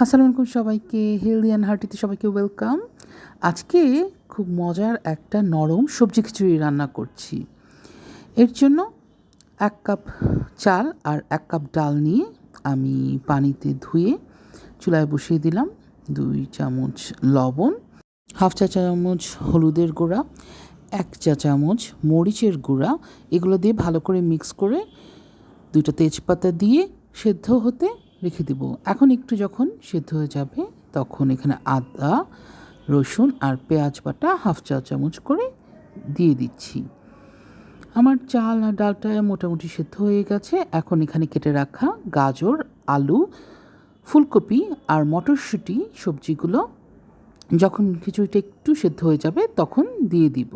আসসালামু আলাইকুম সবাইকে হেলদি অ্যান্ড হার্টিতে সবাইকে ওয়েলকাম আজকে খুব মজার একটা নরম সবজি খিচুড়ি রান্না করছি। এর জন্য এক কাপ চাল আর এক কাপ ডাল নিয়ে আমি পানিতে ধুয়ে চুলায় বসিয়ে দিলাম দুই চামচ লবণ, হাফ চা চামচ হলুদের গুঁড়া, এক চা চামচ মরিচের গুঁড়া, এগুলো দিয়ে ভালো করে মিক্স করে দুইটা তেজপাতা দিয়ে সেদ্ধ হতে রেখে দেব। এখন একটু যখন সেদ্ধ হয়ে যাবে, তখন এখানে আদা, রসুন আর পেঁয়াজ বাটা হাফ চা চামচ করে দিয়ে দিচ্ছি। আমার চাল আর ডালটা মোটামুটি সেদ্ধ হয়ে গেছে। এখন এখানে কেটে রাখা গাজর, আলু, ফুলকপি আর মটরশুঁটি সবজিগুলো যখন খিচুড়িটা একটু সেদ্ধ হয়ে যাবে, তখন দিয়ে দিব।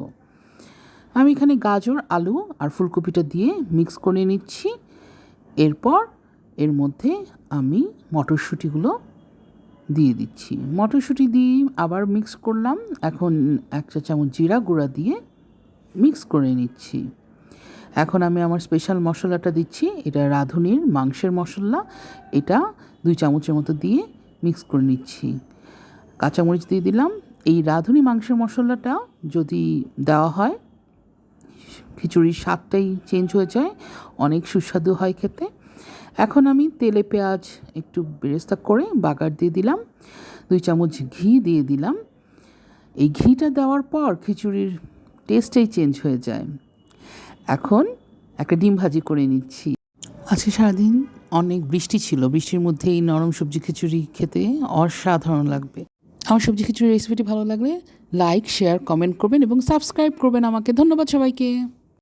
আমি এখানে গাজর, আলু আর ফুলকপিটা দিয়ে মিক্স করে নিচ্ছি। এরপর এর মধ্যে আমি মটরশুঁটিগুলো দিয়ে দিচ্ছি। মটরশুঁটি দিয়ে আবার মিক্স করলাম। এখন এক চা চামচ জিরা গুঁড়া দিয়ে মিক্স করে নিচ্ছি। এখন আমি আমার স্পেশাল মশলাটা দিচ্ছি। এটা রাঁধুনির মাংসের মশলা। এটা দুই চামচের মতো দিয়ে মিক্স করে নিচ্ছি। কাঁচামরিচ দিয়ে দিলাম। এই রাঁধুনি মাংসের মশলাটা যদি দেওয়া হয়, খিচুড়ির স্বাদটাই চেঞ্জ হয়ে যায়। অনেক সুস্বাদু হয় খেতে। এখন আমি তেলে পেঁয়াজ একটু বেরেস্তা করে বাগার দিয়ে দিলাম, দুই চামচ ঘি দিয়ে দিলাম। এই ঘিটা দেওয়ার পর খিচুড়ির টেস্টেই চেঞ্জ হয়ে যায়। এখন একটা ডিম ভাজি করে নিচ্ছি। আজকে সারাদিন অনেক বৃষ্টি ছিল, বৃষ্টির মধ্যে এই নরম সবজি খিচুড়ি খেতে অসাধারণ লাগবে। আমার সবজি খিচুড়ির রেসিপিটি ভালো লাগলে লাইক শেয়ার কমেন্ট করবেন এবং সাবস্ক্রাইব করবেন আমাকে। ধন্যবাদ সবাইকে।